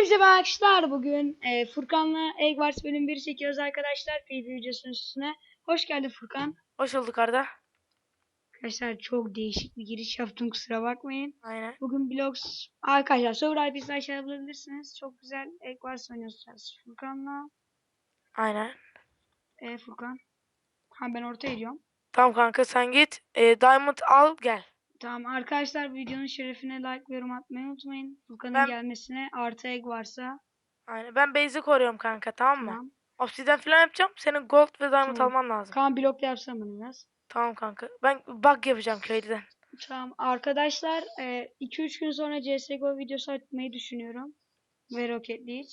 Hepsi arkadaşlar bugün e, Furkan'la Egg Wars bölüm 1 çekiyoruz arkadaşlar. PvP videosunun üstüne. Hoş geldin Furkan. Hoş bulduk Arda. Arkadaşlar çok değişik bir giriş yaptım kusura bakmayın. Aynen. Bugün Blogs arkadaşlar Server IP'sini aşağıda bulabilirsiniz. Çok güzel Egg Wars oynuyoruz Furkan'la. Aynen. E, Furkan. Ha ben ortaya gidiyorum. Tamam kanka sen git. Ee, Diamond al gel. Tamam arkadaşlar videonun şerefine like ve yorum atmayı unutmayın. Furkan'ın Ben- gelmesine artı egg varsa Aynen. Ben base'i koruyorum kanka tamam mı? tamam. Obsidian falan yapacağım. Senin gold ve diamond Tamam. alman lazım. Kaan blok yapsam bunu biraz. Tamam kanka. Ben bug yapacağım köyden. Tamam arkadaşlar 2-3 gün sonra CSGO videosu atmayı düşünüyorum. Ve Rocket League.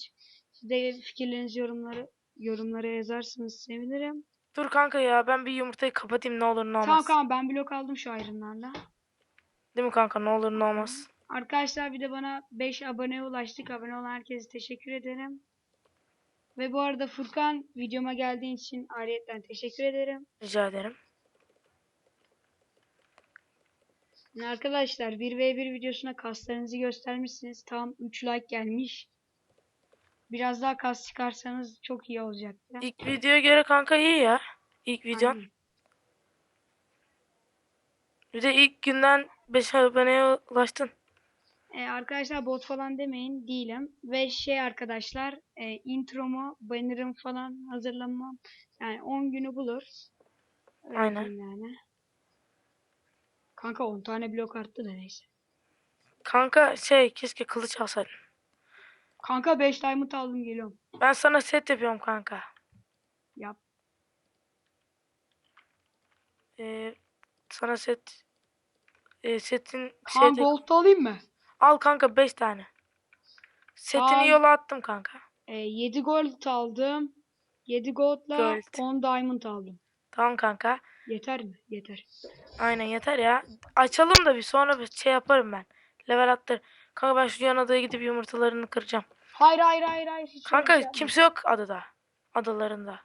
Siz de fikirlerinizi yorumları yorumlara yazarsınız sevinirim. Dur kanka ya ben bir yumurtayı kapatayım ne olur ne olmaz. Tamam tamam ben blok aldım şu ayrımlarla. Değil mi kanka ne olur ne olmaz. Arkadaşlar bir de bana 5 aboneye ulaştık. Abone olan herkese teşekkür ederim. Ve bu arada Furkan videoma geldiğin için ayrıyetten teşekkür ederim. Rica ederim. Arkadaşlar 1v1 videosuna kaslarınızı göstermişsiniz. Tam 3 like gelmiş. Biraz daha kas çıkarsanız çok iyi olacaktı. İlk videoya göre kanka iyi ya. İlk videon. Aynen. Bir de ilk günden 5 aboneye ulaştın. Ee, arkadaşlar bot falan demeyin değilim. Ve şey arkadaşlar e, intromu, banner'ım falan hazırlamam. Yani 10 günü bulur. Öyle Aynen. Yani. Kanka 10 tane blok arttı da neyse. Kanka şey keşke kılıç alsaydın. Kanka 5 diamond aldım geliyorum. Ben sana set yapıyorum kanka. Yap. Ee, sana set e, setin Kaan şeyde- gold da alayım mı? al kanka 5 tane. Setini Kaan- yola attım kanka. E, 7 gold aldım. 7 goldla Gold. 10 diamond aldım. Tamam kanka. Yeter mi? Yeter. Aynen yeter ya. Açalım da bir sonra bir şey yaparım ben. Level attır. Kanka ben şu yan adaya gidip yumurtalarını kıracağım. Hayır hayır hayır hayır. Hiç şey Kanka yapma. kimse yok adada. Adalarında.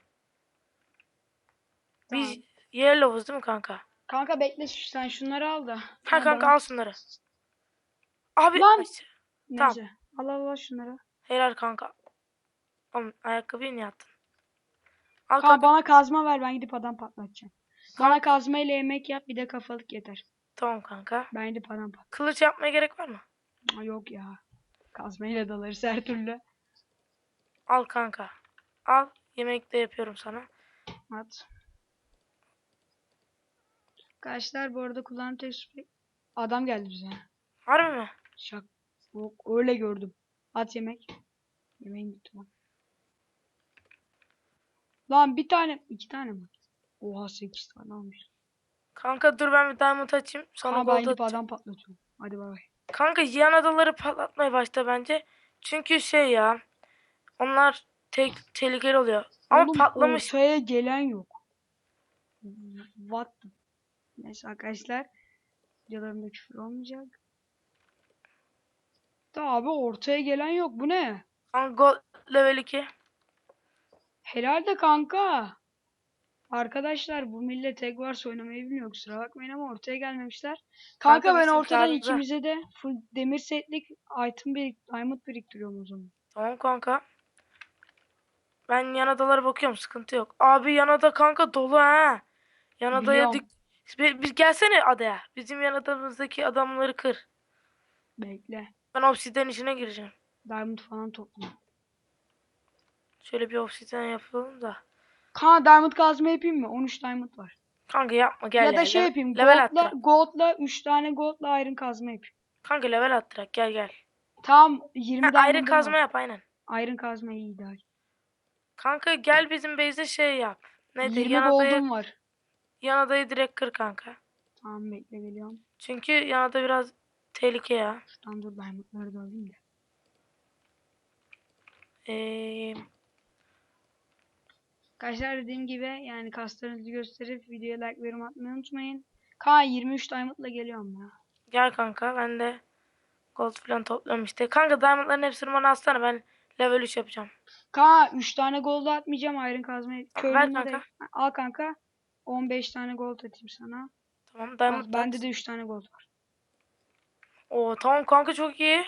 Biz Tamam. Yellow'uz değil mi kanka? Kanka bekle sen şunları al da. Ha kanka bana. al şunları. Abi Lan! aç- Neyse. Al al al şunları. helal kanka. Oğlum ayakkabıyı niye attın? Al Kanka kanka. bana kazma ver ben gidip adam patlatacağım. Bana kazma ile yemek yap bir de kafalık yeter. Tamam kanka. Ben gidip adam pat. Kılıç yapmaya gerek var mı? Aa, Yok ya. Kazma ile dalarız her türlü. Al kanka. Al. Yemek de yapıyorum sana. At. Arkadaşlar bu arada kulağım tek. Adam geldi bize. Harbi mi? Şak. Yok öyle gördüm. At yemek. Yemeğin gitti lan. Lan bir tane. iki tane mi? Oha sekiz tane almış. Kanka dur ben bir diamond açayım. Sonra Kanka ben gidip adam patlatıyorum. Hadi bay bay. Kanka yan adaları patlatmaya başta bence. Çünkü şey ya. Onlar tek tehlikeli oluyor. Ama Oğlum, patlamış. Ortaya gelen yok. What? the- Neyse arkadaşlar. Videolarımda küfür olmayacak. Da abi ortaya gelen yok. Bu ne? Kanka gold level 2. Helal de kanka. Arkadaşlar bu millet Egg Wars oynamayı bilmiyor kusura bakmayın ama ortaya gelmemişler. Kanka, Kanka ben bizim ortadan ikimize de full demir setlik item birik diamond biriktiriyorum o zaman. Tamam kanka. Ben yan adalara bakıyorum sıkıntı yok. Abi yan ada kanka dolu ha. Yan adaya Biliyorum. dik... Bir, bir gelsene adaya. Bizim yan adamızdaki adamları kır. Bekle. Ben obsidian işine gireceğim. Diamond falan topla. Şöyle bir obsidian yapalım da. Kanka diamond kazma yapayım mı? 13 diamond var. Kanka yapma gel ya da şey yapayım. Level Gold'la, attırak. gold'la 3 tane gold'la iron kazma yapayım. Kanka level attırak gel gel. Tam 20 Ha, ayrı kazma var. yap aynen. Iron kazma iyi ideal. Kanka gel bizim base'de şey yap. Neydi? 20 Yan adayı, gold'um var. Yan adayı direkt kır kanka. Tamam bekle geliyorum. Çünkü yan ada biraz tehlike ya. Şuradan dur diamond'ları da alayım da. Ee, Arkadaşlar dediğim gibi yani kaslarınızı gösterip videoya like ve yorum atmayı unutmayın. Kaan 23 diamond'la geliyorum ya. gel kanka ben de gold falan topluyorum işte. Kanka diamondların hepsini bana atsana ben level 3 yapacağım. Kaan 3 tane gold atmayacağım iron kazmayı. Ver Köylümde de- kanka. Al kanka. 15 tane gold atayım sana. Tamam Al, diamond bende de 3 tane gold var. Oo tamam kanka çok iyi.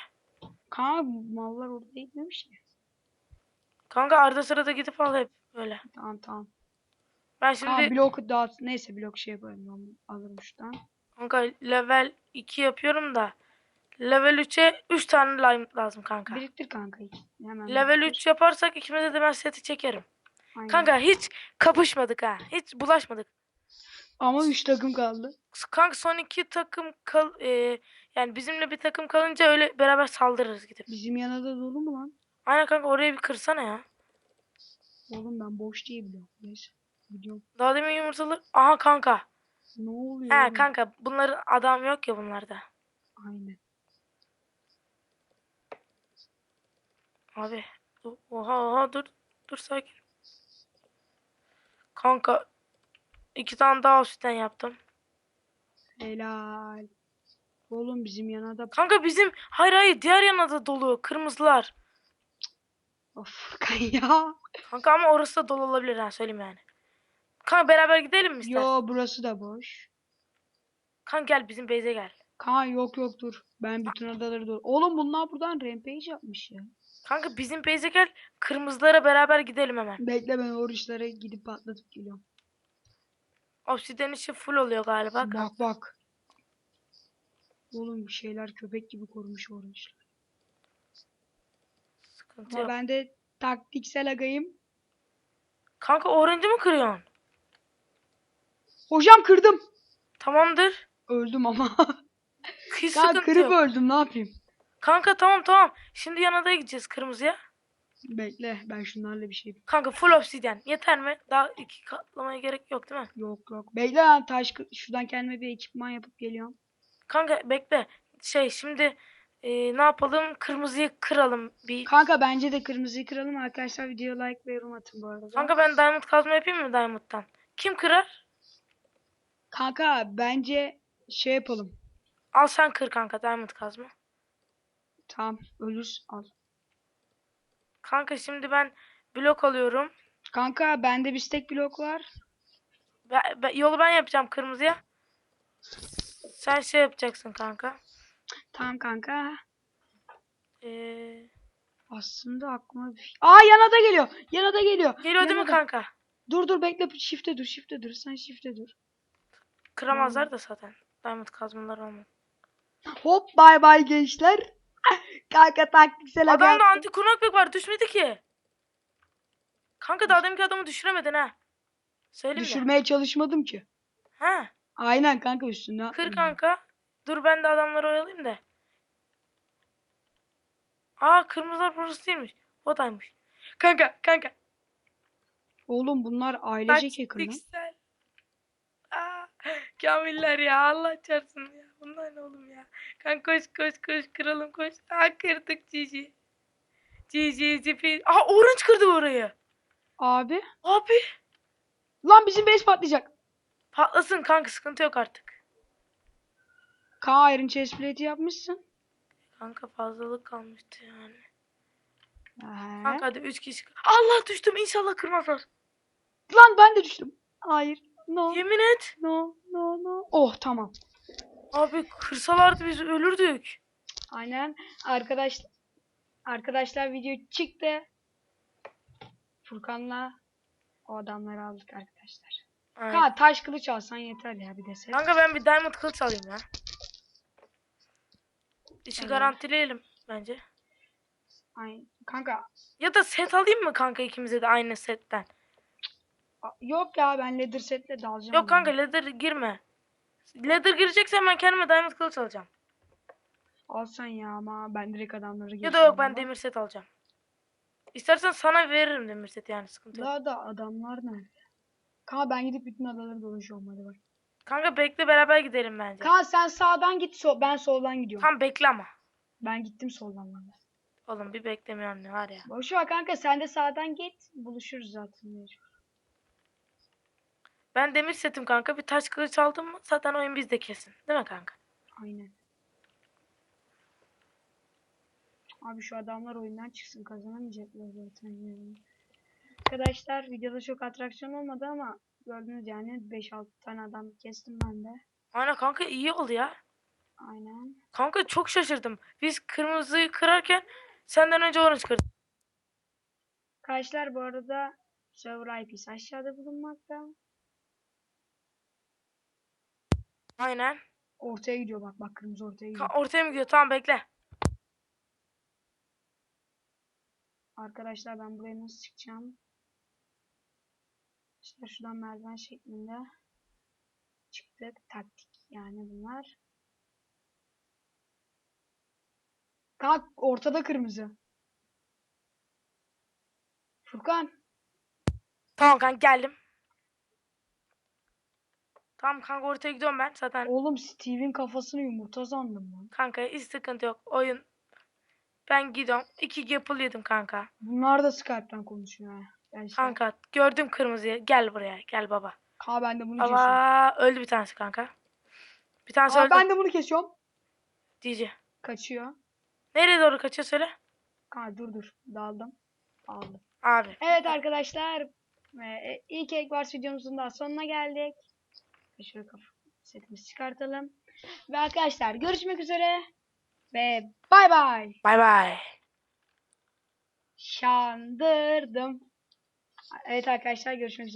Kanka mallar orada gitmemiş ya. Kanka arada sırada gidip al hep böyle. Tamam tamam. Ben Kanka şimdi blok dağıt. Neyse blok şey yaparım. Ben alırım şuradan. kanka level 2 yapıyorum da level 3'e 3 tane lime lazım kanka. Biriktir kanka. Hemen Level biriktir. 3 yaparsak ikimize de ben seti çekerim. Aynen. Kanka hiç kapışmadık ha. Hiç bulaşmadık. Ama 3 takım kaldı. Kanka son iki takım kal e, yani bizimle bir takım kalınca öyle beraber saldırırız gidip. Bizim yana da dolu mu lan? Aynen kanka orayı bir kırsana ya. Oğlum ben boş diye biliyorum. Neyse. Biliyorum. Daha demin yumurtalı. Aha kanka. Ne oluyor? He oğlum? kanka bunların adam yok ya bunlarda. Aynen. Abi. Oha oha dur. Dur sakin. Kanka. iki tane daha obsidian yaptım. Helal. Oğlum bizim yana da Kanka bizim hayır hayır diğer yana da dolu. Kırmızılar. of ya. Kanka ama orası da dolu olabilir ha söyleyeyim yani. Kanka beraber gidelim mi istersen? Yo burası da boş. Kanka gel bizim base'e gel. Kaan yok yok dur. Ben bütün adaları dur. Oğlum bunlar buradan rampage yapmış ya. Kanka bizim base'e gel. Kırmızılara beraber gidelim hemen. Bekle ben oruçlara gidip patlatıp geliyorum. Obsidian işi full oluyor galiba. Bak bak. Oğlum bir şeyler köpek gibi korumuş oruçlar. Sıkıntı Ama yok. ben de taktiksel agayım. Kanka orange'ı mı kırıyorsun? Hocam kırdım. Tamamdır. Öldüm ama. Hiç ya sıkıntı kırıp yok. öldüm ne yapayım? Kanka tamam tamam. Şimdi yana da gideceğiz kırmızıya. Bekle ben şunlarla bir şey Kanka full obsidian. Yeter mi? Daha iki katlamaya gerek yok değil mi? Yok yok. Bekle lan taş şuradan kendime bir ekipman yapıp geliyorum. Kanka bekle. Şey şimdi e, ne yapalım? Kırmızıyı kıralım bir. Kanka bence de kırmızıyı kıralım arkadaşlar. Video like ve yorum atın bu arada. Kanka ben diamond kazma yapayım mı diamond'dan? Kim kırar? Kanka bence şey yapalım. Al sen kır kanka diamond kazma. Tamam ölürüz al. Kanka şimdi ben blok alıyorum. Kanka bende bir stack blok var. Ben- ben- yolu ben yapacağım kırmızıya. Sen şey yapacaksın kanka. Tamam kanka. Ee, Aslında aklıma bir şey- Aa yana da geliyor. Yana da geliyor. geliyor değil mi kanka? Dur dur bekle shift'e dur shift'e dur. Sen shift'e dur. Kıramazlar da zaten. Diamond kazmalar olmaz. Hop bay bay gençler. Kanka taktiksel. Adamda anti knockback var düşmedi ki. Kanka daha deminki adamı düşüremedin ha. Söyleyeyim mi? Düşürmeye çalışmadım ki. Ha. Aynen kanka üstüne. Kır kanka. Dur ben de adamları oyalayayım da. Aa kırmızılar burası değilmiş. O daymış. Kanka kanka. Oğlum bunlar ailecek lan. Taktiksel. Kamiller ya Allah çarpsın ya. Bunlar ne oğlum ya. Kanka koş koş koş kıralım koş. Aa kırdık Cici. Cici cipi. Aa orange kırdı orayı. Abi. Abi. Lan bizim base patlayacak. Patlasın kanka sıkıntı yok artık. Kaan Iron Chest Plate yapmışsın. Kanka fazlalık kalmıştı yani. Ee, Kanka hadi 3 kişi. Allah düştüm inşallah kırmazlar. Lan ben de düştüm. Hayır. No. Yemin et. No. No. No. Oh tamam. Abi kırsalardı biz ölürdük. Aynen. Arkadaş arkadaşlar video çıktı. Furkan'la o adamları aldık arkadaşlar. Aynen. Ha taş kılıç alsan yeter ya bir de. Kanka ben bir diamond kılıç alayım ya. İşi Evet. garantileyelim bence. Ay, kanka Ya da set alayım mı kanka ikimize de aynı setten? Yok ya ben leather setle dalacağım. Yok kanka leather girme. Leather gireceksen ben kendime diamond kılıç alacağım. Alsan ya ama ben direkt adamları Ya da yok ben geçiyorum. demir set alacağım. İstersen sana veririm demir set yani sıkıntı yok. Daha da adamlar nerede? Kanka ben gidip bütün adaları dolaşıyorum hadi bak. Kanka bekle beraber gidelim bence. Kaan sen sağdan git so ben soldan gidiyorum. Tam bekle ama. Ben gittim soldan valla. Oğlum bir beklemiyorum ne var ya. Boş ver kanka sen de sağdan git. Buluşuruz zaten. Ben demir setim kanka. Bir taş kılıç aldım mı zaten oyun bizde kesin. Değil mi kanka? Aynen. Abi şu adamlar oyundan çıksın kazanamayacaklar zaten yani. Arkadaşlar videoda çok atraksiyon olmadı ama gördünüz yani 5-6 tane adam kestim ben de. Aynen kanka iyi oldu ya. Aynen. Kanka çok şaşırdım. Biz kırmızıyı kırarken senden önce orange kırdı. Arkadaşlar bu arada server IP'si aşağıda bulunmakta. Aynen. Ortaya gidiyor bak bak kırmızı ortaya gidiyor. Ka- ortaya mı gidiyor? Tamam bekle. Arkadaşlar ben buraya nasıl çıkacağım? İşte şuradan merdiven şeklinde çıktık. Taktik yani bunlar. Kalk ortada kırmızı. Furkan Tamam kanka geldim. Tamam kanka ortaya gidiyorum ben zaten. oğlum Steve'in kafasını yumurta sandım lan. Kanka hiç sıkıntı yok. Oyun. Ben gidiyorum. İki gapple yedim kanka. Bunlar da Skype'tan konuşuyor ha. Gençler. Kanka gördüm kırmızıyı. Gel buraya. Gel baba. Ha ben de bunu kesiyorum. Baba öldü bir tanesi kanka. Bir tanesi Aa, öldü. ben de bunu kesiyorum. Diyece. Kaçıyor. Nereye doğru kaçıyor söyle. Ha dur dur. Daldım. Aldım. Abi. Evet arkadaşlar. e, ilk Egg Wars videomuzun daha sonuna geldik. Şöyle kafa setimizi çıkartalım. Ve arkadaşlar görüşmek üzere. Ve bay bay. Bay bay. Şandırdım. Evet arkadaşlar görüşmek üzere.